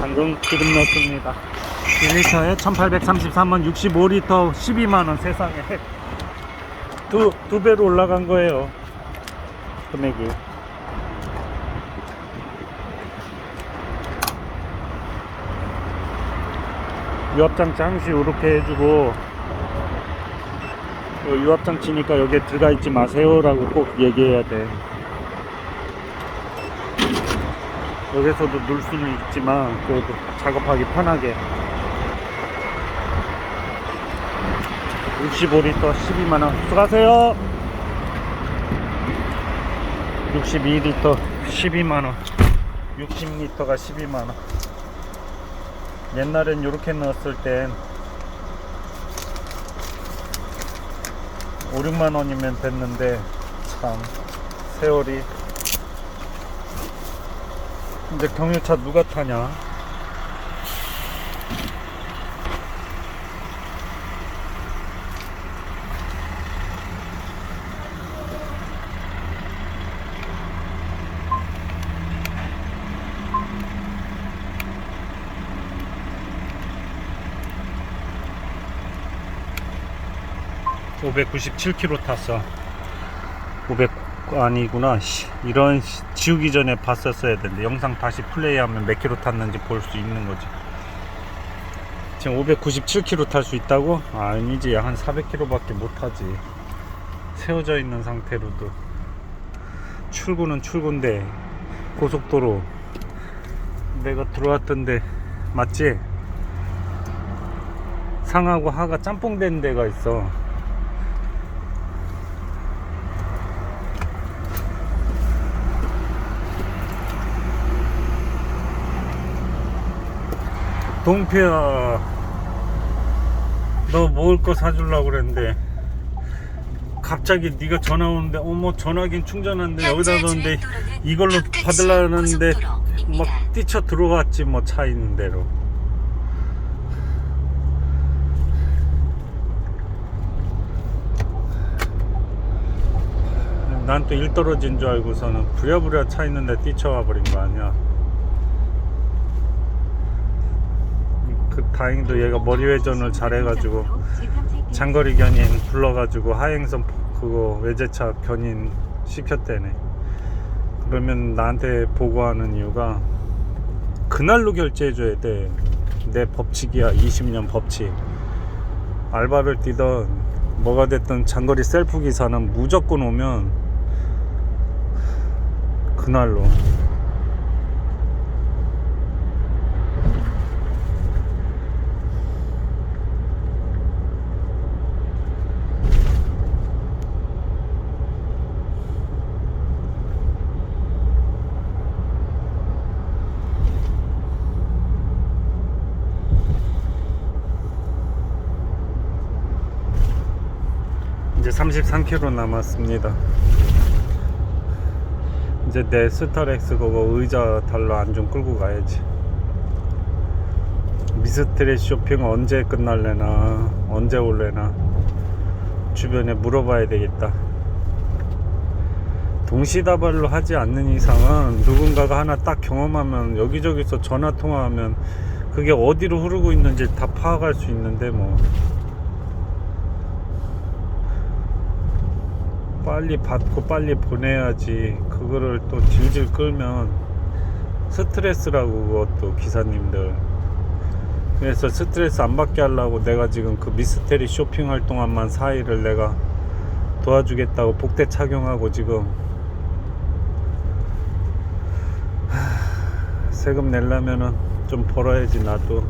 방금 기름 넣었습니다. 1리터에 1833원 65리터 12만원 세상에. 두, 두 배로 올라간 거예요. 금액이. 유압장치 항시 이렇게 해주고 어, 유압장치니까 여기에 들어가 있지 마세요라고 꼭 얘기해야 돼 여기서도 넣을 수는 있지만 그래도 작업하기 편하게. 65리터 12만원. 수고하세요. 62리터 12만원. 60리터가 12만원. 옛날엔 이렇게 넣었을 땐 5, 6만원이면 됐는데 참 세월이 근데 경유차 누가 타냐? (597km) 탔어 500 아니구나. 씨, 이런 씨, 지우기 전에 봤었어야 되는데 영상 다시 플레이하면 몇 킬로 탔는지 볼 수 있는 거지. 지금 597km 탈수 있다고? 아니지 한 400km 밖에 못 타지. 세워져 있는 상태로도. 출구는 출구인데 고속도로. 내가 들어왔던데 맞지? 상하고 하가 짬뽕 된 데가 있어 동표야 너 먹을 거 사주려고 그랬는데 갑자기 네가 전화 오는데 어머 전화기는 충전하는데 여기다 넣는데 이걸로 받으려는데 막 뛰쳐 들어갔지 뭐 차 있는 대로. 난 또 일 떨어진 줄 알고서는 부랴부랴 차 있는데 뛰쳐와 버린 거 아니야 그 다행히도 얘가 머리 회전을 잘해가지고 장거리 견인 불러가지고 하행선 그거 외제차 견인 시켰대네. 그러면 나한테 보고하는 이유가 그날로 결제해줘야 돼. 내 법칙이야. 20년 법칙. 알바를 뛰던 뭐가 됐든 장거리 셀프 기사는 무조건 오면 그날로. 이제 33km 남았습니다. 이제 내 스타렉스 그거 의자 달러 안 좀 끌고 가야지. 미스트리 쇼핑 언제 끝날래나 언제 올래나 주변에 물어봐야 되겠다. 동시다발로 하지 않는 이상은 누군가가 하나 딱 경험하면 여기저기서 전화 통화하면 그게 어디로 흐르고 있는지 다 파악할 수 있는데 뭐 빨리 받고 빨리 보내야지 그거를 또 질질 끌면 스트레스라고 그것도 기사님들. 그래서 스트레스 안 받게 하려고 내가 지금 그 미스테리 쇼핑할 동안만 4일을 내가 도와주겠다고 복대 착용하고 지금. 하, 세금 내려면은 좀 벌어야지 나도